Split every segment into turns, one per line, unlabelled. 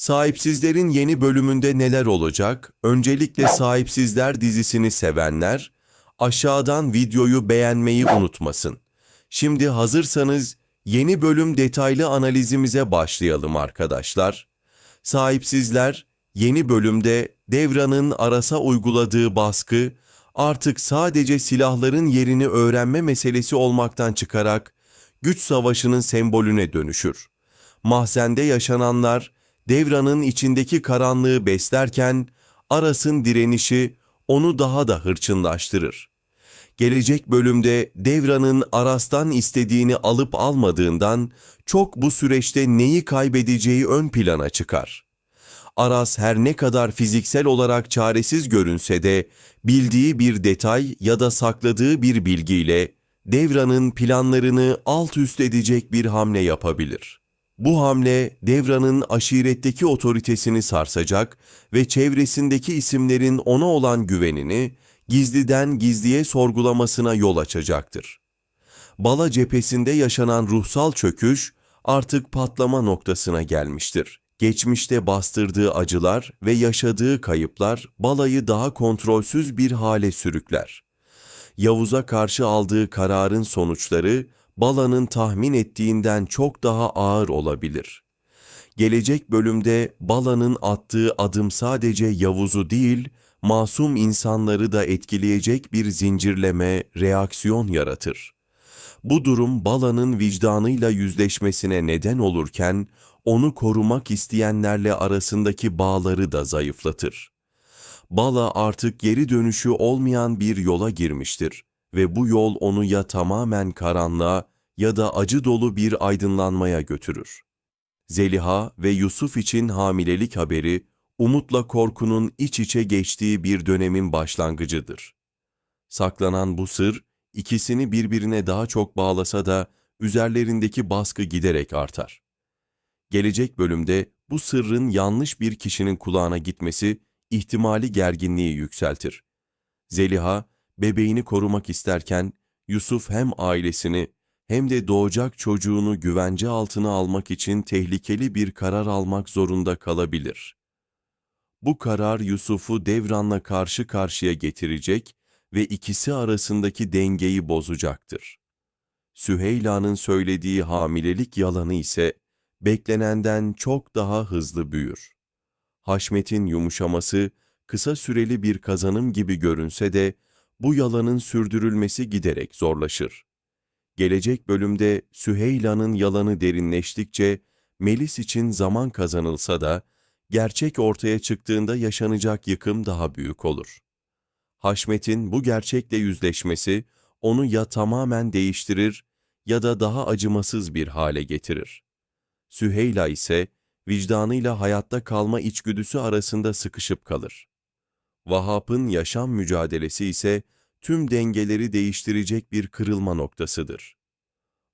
Sahipsizlerin yeni bölümünde neler olacak? Öncelikle Sahipsizler dizisini sevenler aşağıdan videoyu beğenmeyi unutmasın. Şimdi hazırsanız yeni bölüm detaylı analizimize başlayalım arkadaşlar. Sahipsizler yeni bölümde Devran'ın Aras'a uyguladığı baskı artık sadece silahların yerini öğrenme meselesi olmaktan çıkarak güç savaşının sembolüne dönüşür. Mahzende yaşananlar Devran'ın içindeki karanlığı beslerken Aras'ın direnişi onu daha da hırçınlaştırır. Gelecek bölümde Devran'ın Aras'tan istediğini alıp almadığından çok bu süreçte neyi kaybedeceği ön plana çıkar. Aras her ne kadar fiziksel olarak çaresiz görünse de bildiği bir detay ya da sakladığı bir bilgiyle Devran'ın planlarını alt üst edecek bir hamle yapabilir. Bu hamle Devran'ın aşiretteki otoritesini sarsacak ve çevresindeki isimlerin ona olan güvenini gizliden gizliye sorgulamasına yol açacaktır. Bala cephesinde yaşanan ruhsal çöküş artık patlama noktasına gelmiştir. Geçmişte bastırdığı acılar ve yaşadığı kayıplar balayı daha kontrolsüz bir hale sürükler. Yavuz'a karşı aldığı kararın sonuçları Bala'nın tahmin ettiğinden çok daha ağır olabilir. Gelecek bölümde Bala'nın attığı adım sadece Yavuz'u değil, masum insanları da etkileyecek bir zincirleme, reaksiyon yaratır. Bu durum Bala'nın vicdanıyla yüzleşmesine neden olurken, onu korumak isteyenlerle arasındaki bağları da zayıflatır. Bala artık geri dönüşü olmayan bir yola girmiştir ve bu yol onu ya tamamen karanlığa ya da acı dolu bir aydınlanmaya götürür. Zeliha ve Yusuf için hamilelik haberi, umutla korkunun iç içe geçtiği bir dönemin başlangıcıdır. Saklanan bu sır, ikisini birbirine daha çok bağlasa da üzerlerindeki baskı giderek artar. Gelecek bölümde bu sırrın yanlış bir kişinin kulağına gitmesi ihtimali gerginliği yükseltir. Zeliha, bebeğini korumak isterken Yusuf hem ailesini hem de doğacak çocuğunu güvence altına almak için tehlikeli bir karar almak zorunda kalabilir. Bu karar Yusuf'u Devran'la karşı karşıya getirecek ve ikisi arasındaki dengeyi bozacaktır. Süheyla'nın söylediği hamilelik yalanı ise beklenenden çok daha hızlı büyür. Haşmet'in yumuşaması kısa süreli bir kazanım gibi görünse de bu yalanın sürdürülmesi giderek zorlaşır. Gelecek bölümde Süheyla'nın yalanı derinleştikçe Melis için zaman kazanılsa da gerçek ortaya çıktığında yaşanacak yıkım daha büyük olur. Haşmet'in bu gerçekle yüzleşmesi onu ya tamamen değiştirir ya da daha acımasız bir hale getirir. Süheyla ise vicdanıyla hayatta kalma içgüdüsü arasında sıkışıp kalır. Vahap'ın yaşam mücadelesi ise tüm dengeleri değiştirecek bir kırılma noktasıdır.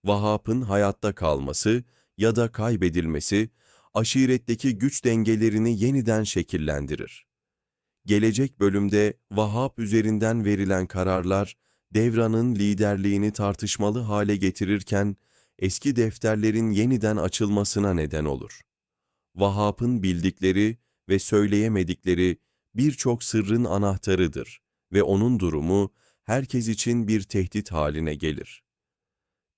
Vahap'ın hayatta kalması ya da kaybedilmesi, aşiretteki güç dengelerini yeniden şekillendirir. Gelecek bölümde Vahap üzerinden verilen kararlar, Devran'ın liderliğini tartışmalı hale getirirken, eski defterlerin yeniden açılmasına neden olur. Vahap'ın bildikleri ve söyleyemedikleri birçok sırrın anahtarıdır ve onun durumu herkes için bir tehdit haline gelir.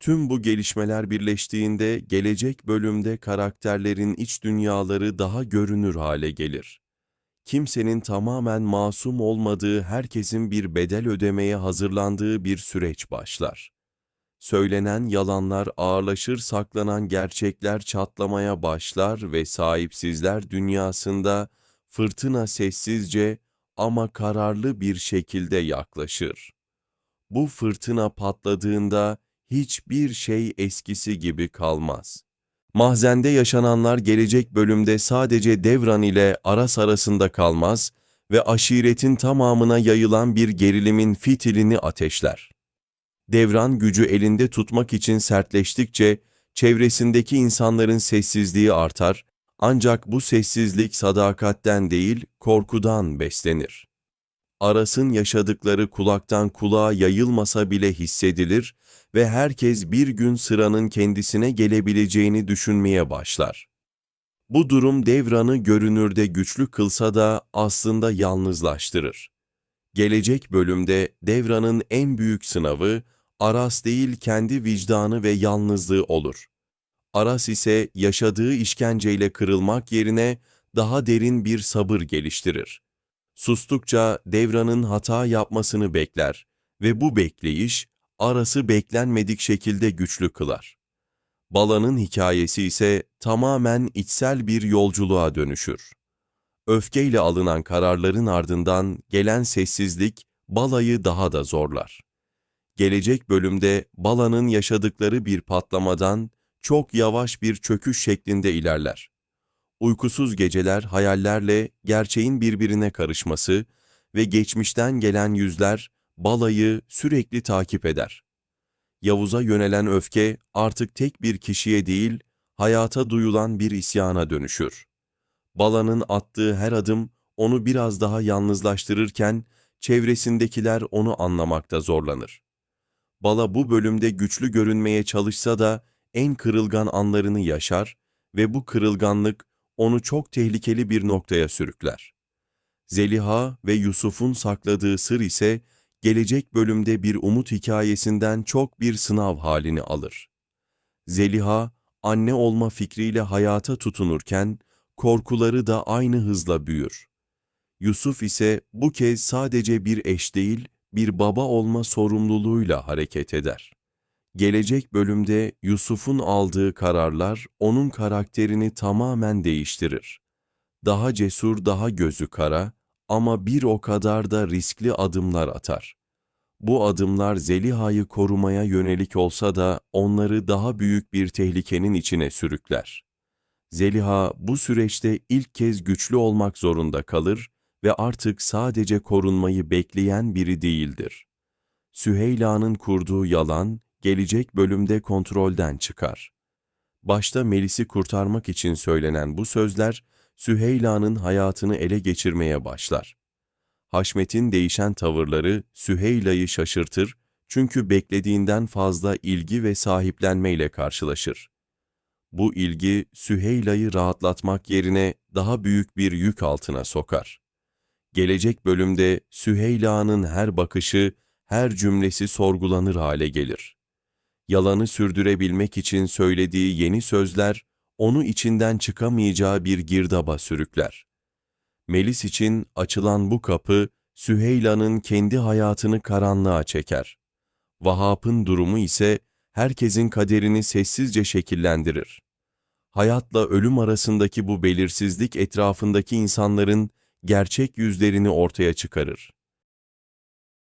Tüm bu gelişmeler birleştiğinde gelecek bölümde karakterlerin iç dünyaları daha görünür hale gelir. Kimsenin tamamen masum olmadığı, herkesin bir bedel ödemeye hazırlandığı bir süreç başlar. Söylenen yalanlar ağırlaşır, saklanan gerçekler çatlamaya başlar ve sahipsizler dünyasında fırtına sessizce ama kararlı bir şekilde yaklaşır. Bu fırtına patladığında hiçbir şey eskisi gibi kalmaz. Mahzende yaşananlar gelecek bölümde sadece Devran ile Aras arasında kalmaz ve aşiretin tamamına yayılan bir gerilimin fitilini ateşler. Devran gücü elinde tutmak için sertleştikçe çevresindeki insanların sessizliği artar ancak bu sessizlik sadakatten değil, korkudan beslenir. Aras'ın yaşadıkları kulaktan kulağa yayılmasa bile hissedilir ve herkes bir gün sıranın kendisine gelebileceğini düşünmeye başlar. Bu durum Devran'ı görünürde güçlü kılsa da aslında yalnızlaştırır. Gelecek bölümde Devran'ın en büyük sınavı Aras değil kendi vicdanı ve yalnızlığı olur. Aras ise yaşadığı işkenceyle kırılmak yerine daha derin bir sabır geliştirir. Sustukça Devran'ın hata yapmasını bekler ve bu bekleyiş Aras'ı beklenmedik şekilde güçlü kılar. Bala'nın hikayesi ise tamamen içsel bir yolculuğa dönüşür. Öfkeyle alınan kararların ardından gelen sessizlik Bala'yı daha da zorlar. Gelecek bölümde Bala'nın yaşadıkları bir patlamadan çok yavaş bir çöküş şeklinde ilerler. Uykusuz geceler hayallerle gerçeğin birbirine karışması ve geçmişten gelen yüzler Bala'yı sürekli takip eder. Yavuz'a yönelen öfke artık tek bir kişiye değil, hayata duyulan bir isyana dönüşür. Bala'nın attığı her adım onu biraz daha yalnızlaştırırken çevresindekiler onu anlamakta zorlanır. Bala bu bölümde güçlü görünmeye çalışsa da en kırılgan anlarını yaşar ve bu kırılganlık onu çok tehlikeli bir noktaya sürükler. Zeliha ve Yusuf'un sakladığı sır ise gelecek bölümde bir umut hikayesinden çok bir sınav halini alır. Zeliha, anne olma fikriyle hayata tutunurken, korkuları da aynı hızla büyür. Yusuf ise bu kez sadece bir eş değil, bir baba olma sorumluluğuyla hareket eder. Gelecek bölümde Yusuf'un aldığı kararlar onun karakterini tamamen değiştirir. Daha cesur, daha gözü kara ama bir o kadar da riskli adımlar atar. Bu adımlar Zeliha'yı korumaya yönelik olsa da onları daha büyük bir tehlikenin içine sürükler. Zeliha bu süreçte ilk kez güçlü olmak zorunda kalır ve artık sadece korunmayı bekleyen biri değildir. Süheyla'nın kurduğu yalan, gelecek bölümde kontrolden çıkar. Başta Melis'i kurtarmak için söylenen bu sözler, Süheyla'nın hayatını ele geçirmeye başlar. Haşmet'in değişen tavırları Süheyla'yı şaşırtır çünkü beklediğinden fazla ilgi ve sahiplenmeyle karşılaşır. Bu ilgi Süheyla'yı rahatlatmak yerine daha büyük bir yük altına sokar. Gelecek bölümde Süheyla'nın her bakışı, her cümlesi sorgulanır hale gelir. Yalanı sürdürebilmek için söylediği yeni sözler, onu içinden çıkamayacağı bir girdaba sürükler. Melis için açılan bu kapı, Süheyla'nın kendi hayatını karanlığa çeker. Vahap'ın durumu ise herkesin kaderini sessizce şekillendirir. Hayatla ölüm arasındaki bu belirsizlik etrafındaki insanların gerçek yüzlerini ortaya çıkarır.